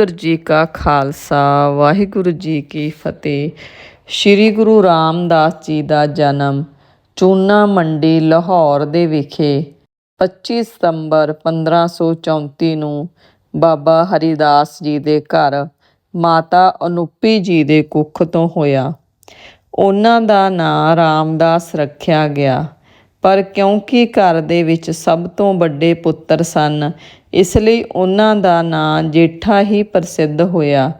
ਵਾਹਿਗੁਰੂ ਜੀ ਕਾ ਖਾਲਸਾ, ਵਾਹਿਗੁਰੂ ਜੀ ਕੀ ਫਤਿਹ। ਸ੍ਰੀ ਗੁਰੂ ਰਾਮਦਾਸ ਜੀ ਦਾ ਜਨਮ ਚੂਨਾ ਮੰਡੀ ਲਾਹੌਰ ਦੇ ਵਿਖੇ 25 ਸਤੰਬਰ 1534 ਨੂੰ ਬਾਬਾ ਹਰੀਦਾਸ ਜੀ ਦੇ ਘਰ ਮਾਤਾ ਅਨੂਪੀ ਜੀ ਦੇ ਕੁੱਖ ਤੋਂ ਹੋਇਆ। ਉਹਨਾਂ ਦਾ ਨਾਂ ਰਾਮਦਾਸ ਰੱਖਿਆ ਗਿਆ। ਪਰ ਕਿਉਂਕਿ ਘਰ ਦੇ ਵਿੱਚ ਸਭ ਤੋਂ ਵੱਡੇ ਪੁੱਤਰ ਸਨ, ਇਸ ਲਈ ਉਹਨਾਂ ਦਾ ਨਾਂ ਜੇਠਾ ਹੀ ਪ੍ਰਸਿੱਧ ਹੋਇਆ।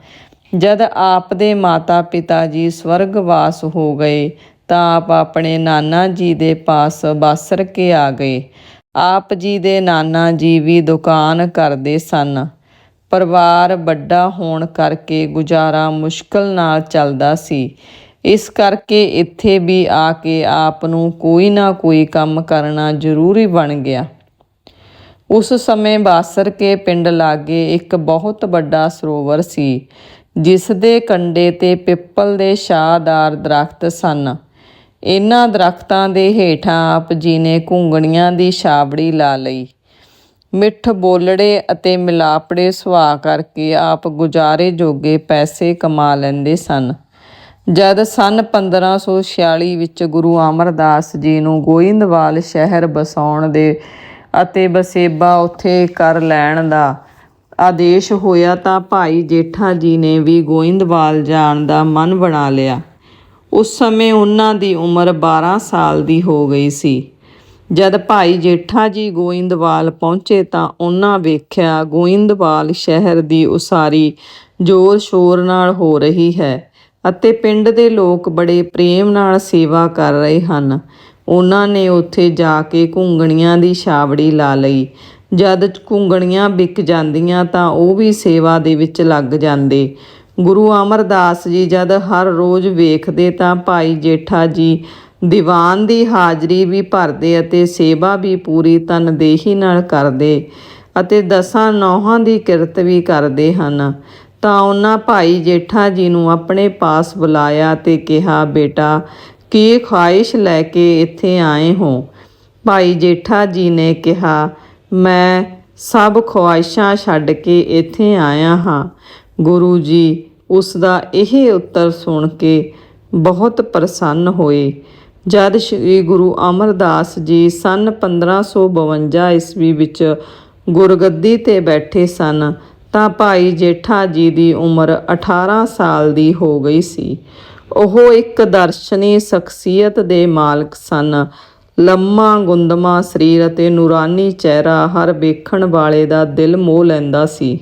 ਜਦ ਆਪ ਦੇ ਮਾਤਾ-ਪਿਤਾ ਜੀ ਸਵਰਗਵਾਸ ਹੋ ਗਏ, ਤਾਂ ਆਪ ਆਪਣੇ ਨਾਨਾ ਜੀ ਦੇ ਪਾਸ ਬਾਸਰ ਕੇ ਆ ਗਏ। ਆਪ ਜੀ ਦੇ ਨਾਨਾ ਜੀ ਵੀ ਦੁਕਾਨ ਕਰਦੇ ਸਨ। ਪਰਿਵਾਰ ਵੱਡਾ ਹੋਣ ਕਰਕੇ ਗੁਜ਼ਾਰਾ ਮੁਸ਼ਕਲ ਨਾਲ ਚੱਲਦਾ ਸੀ। ਇਸ ਕਰਕੇ ਇੱਥੇ ਵੀ ਆ ਕੇ ਆਪ ਨੂੰ ਕੋਈ ਨਾ ਕੋਈ ਕੰਮ ਕਰਨਾ ਜ਼ਰੂਰੀ ਬਣ ਗਿਆ। ਉਸ ਸਮੇਂ ਬਾਸਰ ਕੇ ਪਿੰਡ ਲਾਗੇ ਇੱਕ ਬਹੁਤ ਵੱਡਾ ਸਰੋਵਰ ਸੀ ਜਿਸ ਦੇ ਕੰਢੇ ਤੇ ਪਿੱਪਲ ਦੇ ਸ਼ਾਹਦਾਰ ਦਰਖਤ ਸਨ। ਇਹਨਾਂ ਦਰਖਤਾਂ ਦੇ ਹੇਠਾਂ ਆਪ ਜੀ ਨੇ ਘੁੰਗਣੀਆਂ ਦੀ ਛਾਬੜੀ ਲਾ ਲਈ। ਮਿੱਠ ਬੋਲੜੇ ਅਤੇ ਮਿਲਾਪੜੇ ਸੁਭਾਅ ਕਰਕੇ ਆਪ ਗੁਜ਼ਾਰੇ ਜੋਗੇ ਪੈਸੇ ਕਮਾ ਲੈਂਦੇ ਸਨ। ਜਦ ਸਨ 1546 ਵਿੱਚ ਗੁਰੂ ਅਮਰਦਾਸ ਜੀ ਨੂੰ ਗੋਇੰਦਵਾਲ ਸ਼ਹਿਰ ਬਸਾਉਣ ਦੇ ਅਤੇ ਬਸੇਬਾ ਉੱਥੇ ਕਰ ਲੈਣ ਦਾ ਆਦੇਸ਼ ਹੋਇਆ ਤਾਂ ਭਾਈ ਜੇਠਾ ਜੀ ਨੇ ਵੀ ਗੋਇੰਦਵਾਲ ਜਾਣ ਦਾ ਮਨ ਬਣਾ ਲਿਆ। ਉਸ ਸਮੇਂ ਉਹਨਾਂ ਦੀ ਉਮਰ 12 ਸਾਲ ਦੀ ਹੋ ਗਈ ਸੀ। ਜਦ ਭਾਈ ਜੇਠਾ ਜੀ ਗੋਇੰਦਵਾਲ ਪਹੁੰਚੇ ਤਾਂ ਉਹਨਾਂ ਵੇਖਿਆ ਗੋਇੰਦਵਾਲ ਸ਼ਹਿਰ ਦੀ ਉਸਾਰੀ ਜ਼ੋਰ ਸ਼ੋਰ ਨਾਲ ਹੋ ਰਹੀ ਹੈ। ਅਤੇ ਪਿੰਡ ਦੇ ਲੋਕ ਬੜੇ ਪ੍ਰੇਮ ਨਾਲ ਸੇਵਾ ਕਰ ਰਹੇ ਹਨ। ਉਹਨਾਂ ਨੇ ਉੱਥੇ ਜਾ ਕੇ ਘੁੰਗਣੀਆਂ ਦੀ ਛਾਵੜੀ ਲਾ ਲਈ। ਜਦ ਘੁੰਗਣੀਆਂ ਵਿਕ ਜਾਂਦੀਆਂ ਤਾਂ ਉਹ ਵੀ ਸੇਵਾ ਦੇ ਵਿੱਚ ਲੱਗ ਜਾਂਦੇ। ਗੁਰੂ ਅਮਰਦਾਸ ਜੀ ਜਦ ਹਰ ਰੋਜ਼ ਵੇਖਦੇ ਤਾਂ ਭਾਈ ਜੇਠਾ ਜੀ ਦੀਵਾਨ ਦੀ ਹਾਜ਼ਰੀ ਵੀ ਭਰਦੇ ਅਤੇ ਸੇਵਾ ਵੀ ਪੂਰੀ ਤਨਦੇਹੀ ਨਾਲ ਕਰਦੇ ਅਤੇ ਦਸਾਂ ਨੌਹਾਂ ਦੀ ਕਿਰਤ ਵੀ ਕਰਦੇ ਹਨ। ਤਾਂ ਉਹਨਾਂ ਭਾਈ ਜੇਠਾ ਜੀ ਨੂੰ ਆਪਣੇ ਪਾਸ ਬੁਲਾਇਆ ਤੇ ਕਿਹਾ, ਬੇਟਾ, ਕੀ ਖੁਆਇਸ਼ ਲੈ ਕੇ ਇੱਥੇ ਆਏ ਹੋ? ਭਾਈ ਜੇਠਾ ਜੀ ਨੇ ਕਿਹਾ, ਮੈਂ ਸਭ ਖੁਆਇਸ਼ਾਂ ਛੱਡ ਕੇ ਇੱਥੇ ਆਇਆ ਹਾਂ। ਗੁਰੂ ਜੀ ਉਸ ਦਾ ਇਹ ਉੱਤਰ ਸੁਣ ਕੇ ਬਹੁਤ ਪ੍ਰਸੰਨ ਹੋਏ। ਜਦ ਸ੍ਰੀ ਗੁਰੂ ਅਮਰਦਾਸ ਜੀ ਸਨ 1552 ਈਸਵੀ ਵਿੱਚ ਗੁਰਗੱਦੀ ਤੇ ਬੈਠੇ ਸਨ ਤਾਂ ਭਾਈ ਜੇਠਾ ਜੀ ਦੀ ਉਮਰ 18 ਸਾਲ ਦੀ ਹੋ ਗਈ ਸੀ। ਉਹ ਇੱਕ ਦਰਸ਼ਨੀ ਸ਼ਖਸੀਅਤ ਦੇ ਮਾਲਕ ਸਨ। ਲੰਮਾ ਗੁੰਦਮਾ ਸਰੀਰ ਅਤੇ ਨੂਰਾਨੀ ਚਿਹਰਾ ਹਰ ਵੇਖਣ ਵਾਲੇ ਦਾ ਦਿਲ ਮੋਹ ਲੈਂਦਾ ਸੀ।